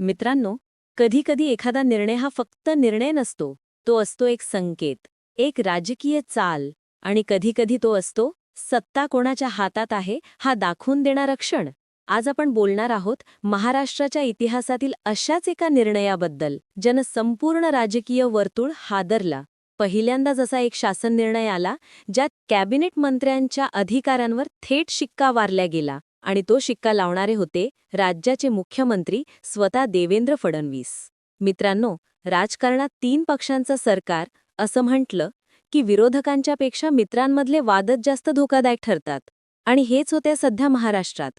मित्रांनो कधीकधी एखादा निर्णय हा फक्त निर्णय नसतो तो असतो एक संकेत एक राजकीय चाल आणि कधीकधी तो असतो सत्ता कोणाच्या हातात आहे हा दाखवून देणारा क्षण. आज आपण बोलणार आहोत महाराष्ट्राच्या इतिहासातील अशाच एका निर्णयाबद्दल ज्यानं संपूर्ण राजकीय वर्तुळ हादरला. पहिल्यांदा जसा एक शासन निर्णय आला ज्यात कॅबिनेट मंत्र्यांच्या अधिकारांवर थेट शिक्का वारल्या गेला. आणि तो शिक्का लावणारे होते राज्याचे मुख्यमंत्री स्वतः देवेंद्र फडणवीस. मित्रांनो राजकारणात तीन पक्षांचं सरकार असं म्हटलं की विरोधकांच्यापेक्षा मित्रांमधले वादच जास्त धोकादायक ठरतात. आणि हेच होते सध्या महाराष्ट्रात.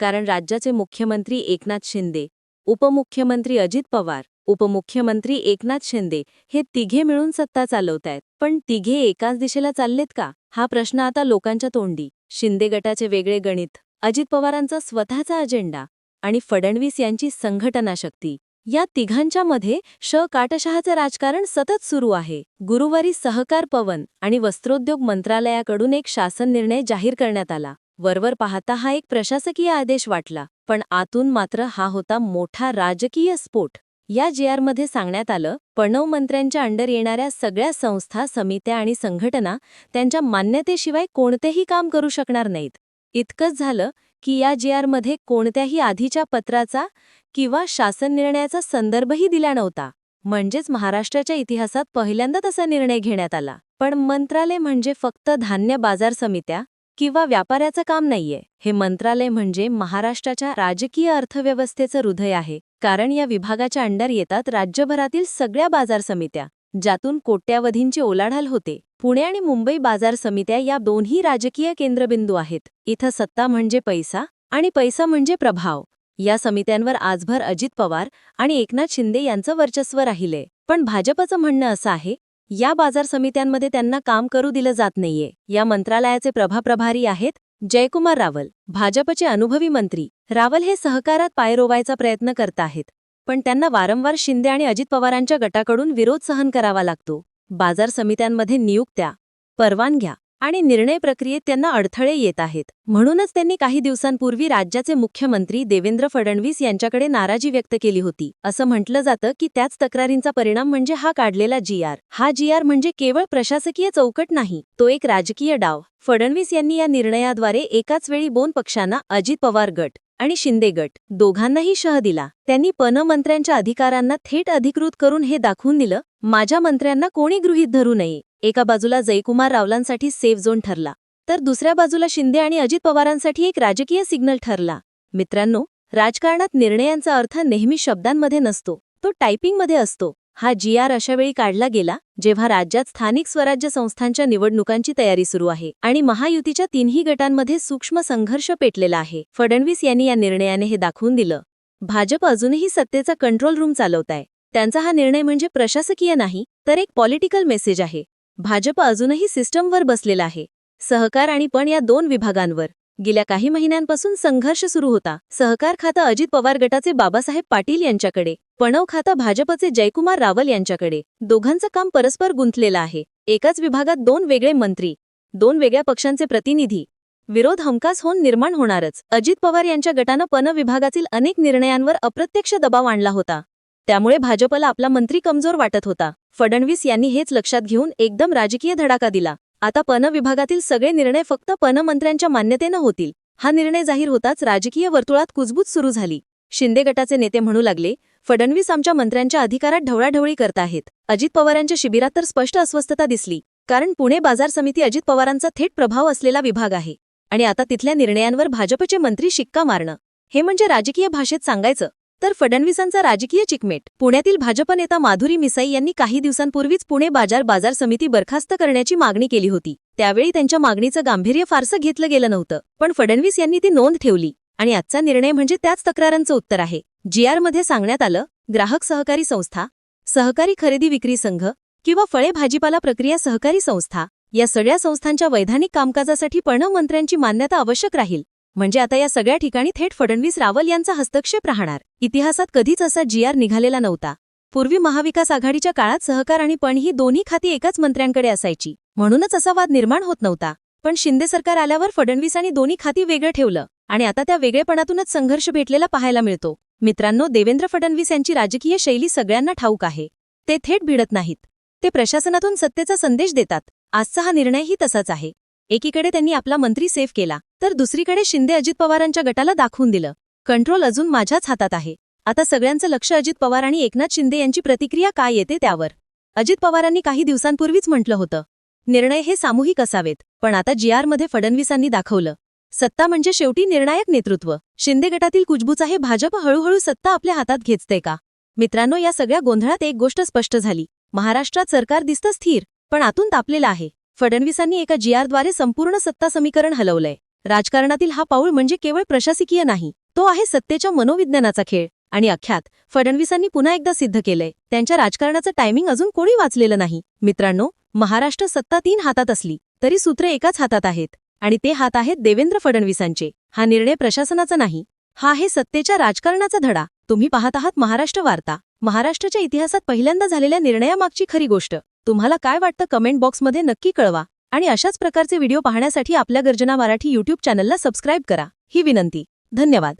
कारण राज्याचे मुख्यमंत्री एकनाथ शिंदे उपमुख्यमंत्री अजित पवार उपमुख्यमंत्री एकनाथ शिंदे हे तिघे मिळून सत्ता चालवतायत. पण तिघे एकाच दिशेला चाललेत का? हा प्रश्न आता लोकांच्या तोंडी. शिंदे गटाचे वेगळे गणित. अजित पवारांचा स्वतःचा अजेंडा आणि फडणवीस यांची संघटना शक्ती या तिघांच्या मध्ये श काटशहाचं राजकारण सतत सुरू आहे. गुरुवारी सहकार पवन आणि वस्त्रोद्योग मंत्रालयाकडून एक शासन निर्णय जाहीर करण्यात आला. वरवर पाहता हा एक प्रशासकीय आदेश वाटला पण आतून मात्र हा होता मोठा राजकीय स्फोट. या जेआरमध्ये सांगण्यात आलं पणव मंत्र्यांच्या अंडर येणाऱ्या सगळ्या संस्था समित्या आणि संघटना त्यांच्या मान्यतेशिवाय कोणतेही काम करू शकणार नाहीत. इतकंच झालं की या जेआरमध्ये कोणत्याही आधीच्या पत्राचा किंवा शासन निर्णयाचा संदर्भही दिला नव्हता. म्हणजेच महाराष्ट्राच्या इतिहासात पहिल्यांदा तसा निर्णय घेण्यात आला. पण मंत्रालय म्हणजे फक्त धान्य बाजार समित्या किंवा व्यापाऱ्याचं काम नाहीये. हे मंत्रालय म्हणजे महाराष्ट्राच्या राजकीय अर्थव्यवस्थेचं हृदय आहे. कारण या विभागाच्या अंडर येतात राज्यभरातील सगळ्या बाजार समित्या ज्यातून कोट्यावधींची ओलाढाल होते. पुणे आणि मुंबई बाजार समित्या या दोन्ही राजकीय केंद्रबिंदू आहेत. इथं सत्ता म्हणजे पैसा आणि पैसा म्हणजे प्रभाव. या समित्यांवर आजभर अजित पवार आणि एकनाथ शिंदे यांचं वर्चस्व राहिले. पण भाजपचं म्हणणं असं आहे या बाजार समित्यांमध्ये त्यांना काम करू दिलं जात नाहीये. या मंत्रालयाचे प्रभाप्रभारी आहेत जयकुमार रावल भाजपचे अनुभवी मंत्री. रावल हे सहकारात पाय रोवायचा प्रयत्न करत आहेत पण त्यांना वारंवार शिंदे आणि अजित पवारांच्या गटाकडून विरोध सहन करावा लागतो. बाजार समित्यांमध्ये नियुक्त्या परवानग्या आणि निर्णय प्रक्रियेत त्यांना अडथळे येत आहेत. म्हणूनच त्यांनी काही दिवसांपूर्वी राज्याचे मुख्यमंत्री देवेंद्र फडणवीस यांच्याकडे नाराजी व्यक्त केली होती. असं म्हटलं जातं की त्याच तक्रारींचा परिणाम म्हणजे हा काढलेला जी आर. हा जी आर म्हणजे केवळ प्रशासकीय चौकट नाही तो एक राजकीय डाव. फडणवीस यांनी या निर्णयाद्वारे एकाच वेळी दोन पक्षांना अजित पवार गट आणि शिंदे गट दोघांनाही शह दिला. त्यांनी पनमंत्र्यांच्या अधिकारांना थेट अधिकृत करून हे दाखवून दिलं माझ्या मंत्र्यांना कोणी गृहीत धरू नये? एका बाजूला जयकुमार रावलांसाठी सेफ झोन ठरला तर दुसऱ्या बाजूला शिंदे आणि अजित पवारांसाठी एक राजकीय सिग्नल ठरला. मित्रांनो राजकारणात निर्णयांचा अर्थ नेहमी शब्दांमध्ये नसतो तो टायपिंगमध्ये असतो. हा जी आर अशावेळी काढला गेला जेव्हा राज्यात स्थानिक स्वराज्य संस्थांच्या निवडणुकांची तयारी सुरू आहे आणि महायुतीच्या तिन्ही गटांमध्ये सूक्ष्म संघर्ष पेटलेला आहे. फडणवीस यांनी या निर्णयाने हे दाखवून दिलं भाजप अजूनही सत्तेचा कंट्रोल रूम चालवताय. त्यांचा हा निर्णय म्हणजे प्रशासकीय नाही तर एक पॉलिटिकल मेसेज आहे. भाजप अजूनही सिस्टमवर बसलेला आहे. सहकार आणि पण या दोन विभागांवर. गेल्या काही महिन्यांपासून संघर्ष सुरू होता. सहकार खातं अजित पवार गटाचे बाबासाहेब पाटील यांच्याकडे पणव खातं भाजपचे जयकुमार रावल यांच्याकडे. दोघांचं काम परस्पर गुंतलेलं आहे. एकाच विभागात दोन वेगळे मंत्री दोन वेगळ्या पक्षांचे प्रतिनिधी. विरोध हमखास होऊन निर्माण होणारच. अजित पवार यांच्या गटानं पन विभागातील अनेक निर्णयांवर अप्रत्यक्ष दबाव आणला होता. त्यामुळे भाजपला आपला मंत्री कमजोर वाटत होता. फडणवीस यांनी हेच लक्षात घेऊन एकदम राजकीय धडाका दिला. आता पन विभागातील सगळे निर्णय फक्त पनमंत्र्यांच्या मान्यतेनं होतील. हा निर्णय जाहीर होताच राजकीय वर्तुळात कुजबूज सुरू झाली. शिंदे गटाचे नेते म्हणू लागले फडणवीस आमच्या मंत्र्यांच्या अधिकारात ढवळाढवळी करताहेत अजित पवारांच्या शिबिरात तर स्पष्ट अस्वस्थता दिसली. कारण पुणे बाजार समिती अजित पवारांचा थेट प्रभाव असलेला विभाग आहे. आणि आता तिथल्या निर्णयांवर भाजपचे मंत्री शिक्का मारणं. हे म्हणजे राजकीय भाषेत सांगायचं तर फडणवीसांचा राजकीय चिकमेट. पुण्यातील भाजप नेता माधुरी मिसाई यांनी काही दिवसांपूर्वीच पुणे बाजार बाजार समिती बरखास्त करण्याची मागणी केली होती. त्यावेळी त्यांच्या मागणीचं गांभीर्य फारसं घेतलं गेलं नव्हतं. पण फडणवीस यांनी ती नोंद ठेवली. आणि आजचा निर्णय म्हणजे त्याच तक्रारांचं उत्तर आहे. जीआरमध्ये सांगण्यात आलं ग्राहक सहकारी संस्था सहकारी खरेदी विक्री संघ किंवा फळे भाजीपाला प्रक्रिया सहकारी संस्था या सगळ्या संस्थांच्या वैधानिक कामकाजासाठी पणमंत्र्यांची मंत्र्यांची मान्यता आवश्यक राहील. म्हणजे आता या सगळ्या ठिकाणी थेट फडणवीस रावल यांचा हस्तक्षेप राहणार. इतिहासात कधीच असा जीआर निघालेला नव्हता. पूर्वी महाविकास आघाडीच्या काळात सहकार आणि पण ही दोन्ही खाती एकाच मंत्र्यांकडे असायची. म्हणूनच असा वाद निर्माण होत नव्हता. पण शिंदे सरकार आल्यावर फडणवीस आणि दोन्ही खाती वेगळं ठेवलं आणि आता त्या वेगळेपणातूनच संघर्ष भेटलेला पाहायला मिळतो. मित्रांनो देवेंद्र फडणवीस यांची राजकीय शैली सगळ्यांना ठाऊक आहे. ते थेट भिडत नाहीत. ते प्रशासनातून सत्तेचा संदेश देतात. आजचा हा निर्णयही तसाच आहे. एकीकडे त्यांनी आपला मंत्री सेफ केला तर दुसरीकडे शिंदे अजित पवारांच्या गटाला दाखवून दिलं. कंट्रोल अजून माझ्याच हातात आहे. आता सगळ्यांचं लक्ष अजित पवार आणि एकनाथ शिंदे यांची प्रतिक्रिया काय येते त्यावर. अजित पवारांनी काही दिवसांपूर्वीच म्हटलं होतं. निर्णय हे सामूहिक असावेत पण आता जी आरमध्ये फडणवीसांनी दाखवलं. सत्ता म्हणजे शेवटी निर्णायक नेतृत्व. शिंदे गटातील कुजबूचा हे भाजप हळूहळू सत्ता आपल्या हातात घेचते का? मित्रांनो या सगळ्या गोंधळात एक गोष्ट स्पष्ट झाली. महाराष्ट्रात सरकार दिसतं स्थिर पण आतून तापलेलं आहे. फडणवीसांनी एका जीआरद्वारे संपूर्ण सत्ता समीकरण हलवलंय. राजकारणातील हा पाऊल म्हणजे केवळ प्रशासकीय नाही तो आहे सत्तेच्या मनोविज्ञानाचा खेळ. आणि अख्यात फडणवीसांनी पुन्हा एकदा सिद्ध केलंय त्यांच्या राजकारणाचं टायमिंग अजून कोणी वाचलेलं नाही. मित्रांनो महाराष्ट्र सत्ता तीन हातात असली तरी सूत्रे एकाच हातात आहेत. आणि ते हात आहेत देवेंद्र फडणवीसांचे. हा निर्णय प्रशासनाचा नाही हा आहे सत्तेच्या राजकारणाचा धडा. तुम्ही पाहत आहात महाराष्ट्र वार्ता. महाराष्ट्राच्या इतिहासात पहिल्यांदा झालेल्या निर्णयामागची खरी गोष्ट तुम्हाला काय वाटतं कमेंट बॉक्समध्ये नक्की कळवा. आणि अशाच प्रकारचे व्हिडिओ पाहण्यासाठी आपल्या गर्जना मराठी यूट्यूब चॅनलला सबस्क्राईब करा. ही विनंती. धन्यवाद.